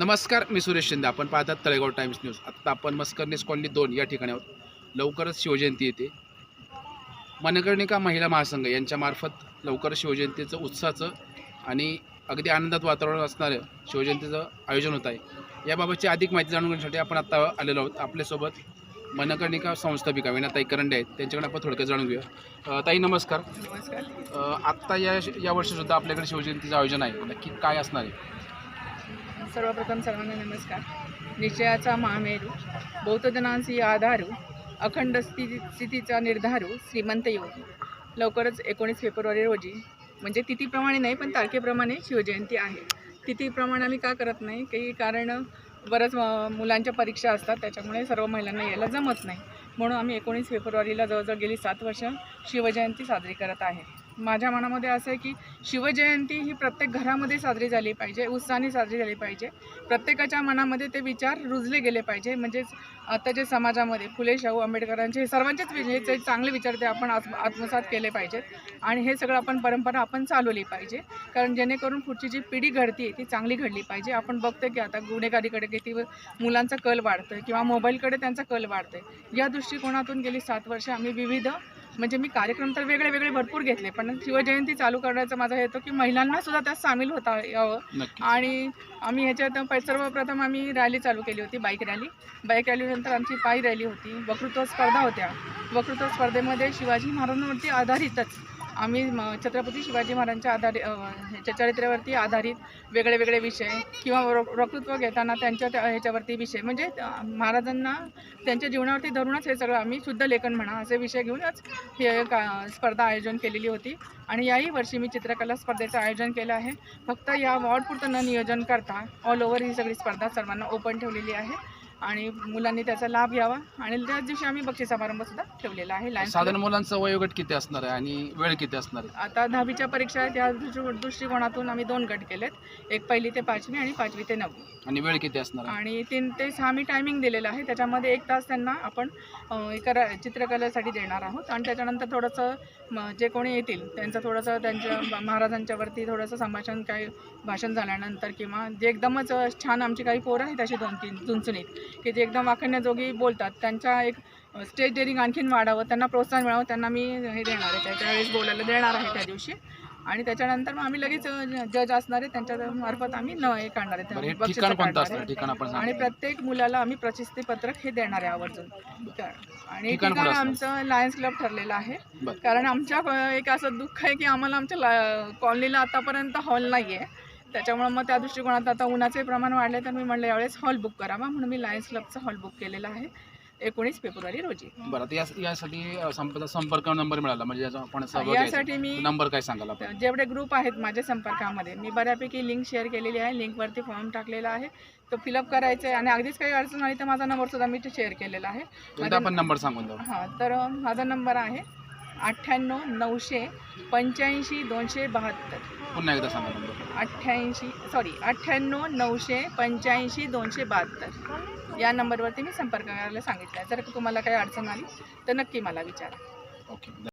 नमस्कार मी सुरेश शिंदे. आपण पाहतात तळेगाव टाइम्स न्यूज. आत्ता आपण मस्करनेस कॉलनी दोन या ठिकाणी आहोत लवकरच शिवजयंती येते. मनकर्णिका महिला महासंघ यांच्यामार्फत लवकर शिवजयंतीचं उत्साहाचं आणि अगदी आनंदात वातावरण असणारं शिवजयंतीचं आयोजन होत आहे. याबाबतची अधिक माहिती जाणून घेण्यासाठी आपण आत्ता आलेलो आहोत. आपल्यासोबत मनकर्णिका संस्थापिका विनाताई करंडे आहेत. त्यांच्याकडे आपण थोडक्यात जाणून घेऊया. ताई नमस्कार. आत्ता या या वर्षीसुद्धा आपल्याकडे शिवजयंतीचं आयोजन आहे. नक्की काय असणार आहे? सर्वप्रथम सर्वांना नमस्कार. निश्चयाचा महामेरू बौद्धजनांशी आधारू अखंड स्थिती स्थितीचा निर्धारू श्रीमंत योगी. लवकरच एकोणीस फेब्रुवारी रोजी म्हणजे तिथीप्रमाणे नाही पण तारखेप्रमाणे शिवजयंती आहे. तिथीप्रमाणे आम्ही का करत नाही? काही कारण बरंच मुलांच्या परीक्षा असतात त्याच्यामुळे सर्व महिलांना यायला जमत नाही. म्हणून आम्ही एकोणीस फेब्रुवारीला जवळजवळ गेली सात वर्ष शिवजयंती साजरी करत आहे. माझ्या मनामध्ये असं आहे की शिवजयंती ही प्रत्येक घरामध्ये साजरी झाली पाहिजे उत्साहाने साजरी झाली पाहिजे. प्रत्येकाच्या मनामध्ये ते विचार रुजले गेले पाहिजे. म्हणजेच आताच्या समाजामध्ये फुले शाहू आंबेडकरांचे सर्वांचेच वि- जे चांगले विचार ते आपण आत्म आत्मसात केले पाहिजेत आणि हे सगळं आपण परंपरा आपण चालवली पाहिजे. कारण जेणेकरून पुढची जी पिढी घडती आहे ती चांगली घडली पाहिजे. आपण बघतो की आता गुन्हेगारीकडे किती मुलांचा कल वाढतोय किंवा मोबाईलकडे त्यांचा कल वाढतोय. या दृष्टिकोनातून गेली सात वर्ष आम्ही विविध म्हणजे मी कार्यक्रम तर वेगळे वेगळे भरपूर घेतले पण शिवजयंती चालू करण्याचा माझा हेतू की महिलांना सुद्धा त्यात सामील होता यावं. आणि आम्ही ह्याच्यात सर्वप्रथम आम्ही रॅली चालू केली होती बाईक रॅली. बाईक रॅलीनंतर आमची पायी रॅली होती वक्तृत्व स्पर्धा होत्या. वक्तृत्व स्पर्धेमध्ये शिवाजी महाराजांवरती आधारितच आम्ही म- छत्रपती शिवाजी महाराजांच्या आधारित ह्याच्या चरित्र्यावरती आधारित वेगळे वेगळे विषय किंवा वक्- वक्तृत्व घेताना त्यांच्या त्या- ह्याच्यावरती विषय. म्हणजे महाराजांना त्यांच्या जीवनावरती धरूनच हे सगळं आम्ही शुद्ध लेखन म्हणा असे विषय घेऊनच हे का स्पर्धा आयोजन केलेली होती. आणि याही वर्षी मी चित्रकला स्पर्धेचं आयोजन केलं आहे. फक्त या वॉर्डपुरतं न नियोजन करता ऑल ओव्हर ही सगळी स्पर्धा सर्वांना ओपन ठेवलेली आहे. आणि मुलांनी त्याचा लाभ घ्यावा आणि त्याच दिवशी आम्ही बक्षीस समारंभ सुद्धा ठेवलेला आहे. साधारण मुलांचं वयोगट किती असणार आहे आणि वेळ किती असणार आहे? आता दहावीच्या परीक्षा आहेत त्या दृष्टी- दृष्टिकोनातून आम्ही दोन गट केलेत. एक पहिली ते पाचवी आणि पाचवी ते नववी. आणि वेळ किती असणार आहे? आणि तीन ते सहा मी टायमिंग दिलेलं आहे. त्याच्यामध्ये एक तास त्यांना आपण अ, करा चित्रकलेसाठी देणार आहोत. आणि त्याच्यानंतर थोडंसं म, जे कोणी येतील त्यांचं थोडंसं त्यांच्या महाराजांच्यावरती थोडंसं संभाषण काय भाषण झाल्यानंतर किंवा जे एकदमच अ, छान आमची काही पोरं आहेत अशी दोन तीन चुणचुणीत की जे एकदम वाखण्याजोगी बोलतात त्यांच्या एक स्टेज डेअरिंग आणखीन वाढावं त्यांना प्रोत्साहन मिळावं त्यांना मी हे देणार आहे. त्या- त्यावेळेस बोलायला देणार आहे त्या दिवशी. आणि त्याच्यानंतर मग आम्ही लगेच जज असणार आहे त्यांच्या मार्फत आम्ही न हे काढणार आहे आणि प्रत्येक मुलाला आम्ही प्रशस्तीपत्रक हे देणार आहे आवर्जून. आणि ठिकाण? आमचं लायन्स क्लब ठरलेलं आहे. कारण आमच्या एक असं दुःख आहे की आम्हाला आमच्या कॉलनीला आतापर्यंत हॉल नाही आहे त्याच्यामुळं मग त्या दृष्टिकोनात आता उन्हाचे प्रमाण वाढले तर मी म्हणलं यावेळेस हॉल बुक करावा म्हणून मी लायन्स क्लबचा हॉल बुक केलेला आहे. एकोणीस फेब्रुवारी रोजी. बरं यासाठी संप- संपर्क नंबर मिळाला. म्हणजे याचा आपण सहभाग घ्यायचा. यासाठी मी नंबर काय सांगाल आपण? जेवढे ग्रुप आहेत माझ्या संपर्कामध्ये मी बऱ्यापैकी लिंक शेअर केलेली आहे. लिंकवरती फॉर्म टाकलेला आहे. तो फिलअप करायचा आहे. आणि अगदीच काही अडचण आली तर माझा नंबरसुद्धा मी शेअर केलेला आहे. एकदा आपण नंबर सांगून जाऊ. हां तर माझा नंबर आहे अठ्ठ्याण्णव नऊशे पंच्याऐंशी दोनशे बहात्तर. पुन्हा एकदा सांगा नंबर. अठ्ठ्याऐंशी सॉरी अठ्ठ्याण्णव नऊशे पंच्याऐंशी दोनशे बहात्तर. या नंबरवरती मी संपर्क करायला सांगितलं आहे. जर तुम्हाला काही अडचण आली तर नक्की मला विचारा. ओके.